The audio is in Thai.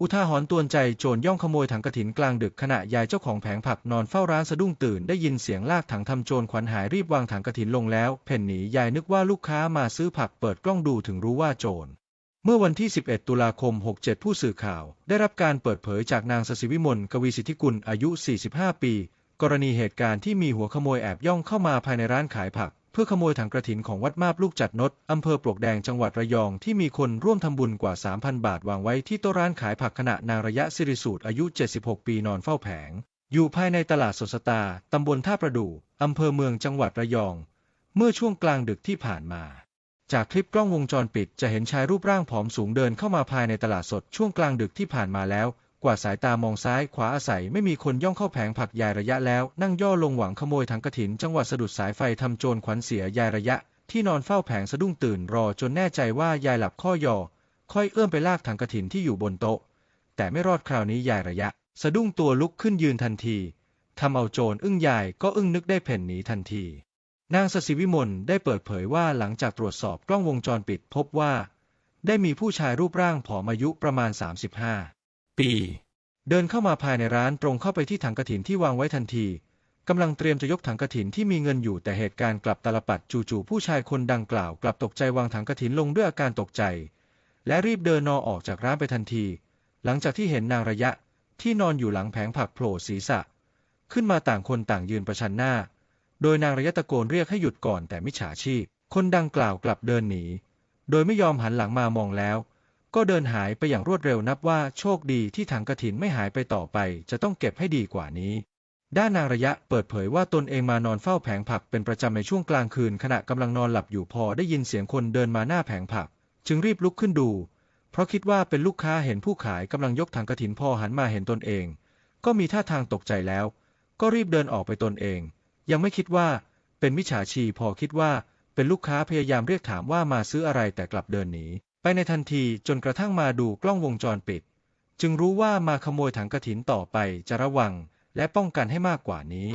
อุทาหรณ์ตวนใจโจรย่องขโมยถังกระถินกลางดึกขณะยายเจ้าของแผงผักนอนเฝ้าร้านสะดุ้งตื่นได้ยินเสียงลากถังทำโจรขวัญหายรีบวางถังกระถินลงแล้วเพ่นหนียายนึกว่าลูกค้ามาซื้อผักเปิดกล้องดูถึงรู้ว่าโจรเมื่อวันที่ 11 ตุลาคม 67 ผู้สื่อข่าว ได้รับการเปิดเผยจากนางสศิวิมลกวีสิทธิกุลอายุ 45 ปี กรณีเหตุการณ์ที่มีหัวขโมยแอบย่องเข้ามาภายในร้านขายผัก พื่อขโมยถังกระถินของวัดมาบลูกจัดนดอำเภอปลวกแดงจังหวัดระยองที่มีคนร่วมทำบุญกว่า 3,000 บาทวางไว้ที่โต๊ะร้านขายผักขณะนางระยะสิริสูตรอายุ 76 ปีนอนเฝ้าแผง อยู่ภายในตลาดสดสตาตำบลท่าประดู่อำเภอเมืองจังหวัดระยอง เมื่อช่วงกลางดึกที่ผ่านมา จากคลิปกล้องวงจรปิดจะเห็นชายรูปร่างผอมสูงเดินเข้ามาภายในตลาดสดช่วงกลางดึกที่ผ่านมาแล้ว ว่าสายตามองซ้ายขวาอาศัยไม่มีคนย่องเข้าแผงผักยายระยะแล้ว นั่งย่อลงหวังขโมยถังกระถิน จังหวัดสะดุดสายไฟทำโจรขวัญเสียยายระยะ ที่นอนเฝ้าแผงสะดุ้งตื่นรอจนแน่ใจว่ายายหลับข้อยอ ค่อยเอื้อมไปลากถังกระถินที่อยู่บนโต๊ะ แต่ไม่รอดคราวนี้ยายระยะ สะดุ้งตัวลุกขึ้นยืนทันทีทำเอาโจรอึ้งยายก็อึ้งนึกได้เพ่นหนีทันทีนางสศิวิมลได้เปิดเผยว่าหลังจากตรวจสอบกล้องวงจรปิดพบว่า ได้มีผู้ชายรูปร่างผอมอายุประมาณ 35 ปี เดินเข้ามาภายในร้านตรงเข้าไปที่ถังกระถินที่วางไว้ทันทีกำลังเตรียมจะยกถังกระถินที่มีเงินอยู่แต่เหตุการณ์กลับตลปัดจู่ๆผู้ชายคนดังกล่าวกลับตกใจวางถังกระถินลงด้วยอาการตกใจ และรีบเดินนอออกจากร้านไปทันที หลังจากที่เห็นนางระยะที่นอนอยู่หลังแผงผักโผล่ศีรษะ ขึ้นมาต่างคนต่างยืนประชันหน้า โดยนางระยะตะโกนเรียกให้หยุดก่อนแต่มิจฉาชีพ คนดังกล่าวกลับเดินหนี โดยไม่ยอมหันหลังมามองแล้ว ก็เดินหายไปอย่างรวดเร็วนับว่าโชคดีที่ถังกระถินไม่หายไปต่อไป จะต้องเก็บให้ดีกว่านี้ ด้านนางระยะเปิดเผยว่าตนเองมานอนเฝ้าแผงผักเป็นประจำในช่วงกลางคืนขณะกำลังนอนหลับอยู่พอได้ยินเสียงคนเดินมาหน้าแผงผัก จึงรีบลุกขึ้นดู เพราะคิดว่าเป็นลูกค้าเห็นผู้ขายกำลังยกถังกระถินพอหันมาเห็นตนเอง ก็มีท่าทางตกใจแล้ว ก็รีบเดินออกไปตนเอง ยังไม่คิดว่า เป็นมิจฉาชีพพอคิดว่า เป็นลูกค้าพยายามเรียกถามว่ามาซื้ออะไรแต่กลับเดินหนี ไปในทันทีจนกระทั่งมาดูกล้องวงจรปิด จึงรู้ว่ามาขโมยถังกระถินต่อไปจะระวังและป้องกันให้มากกว่านี้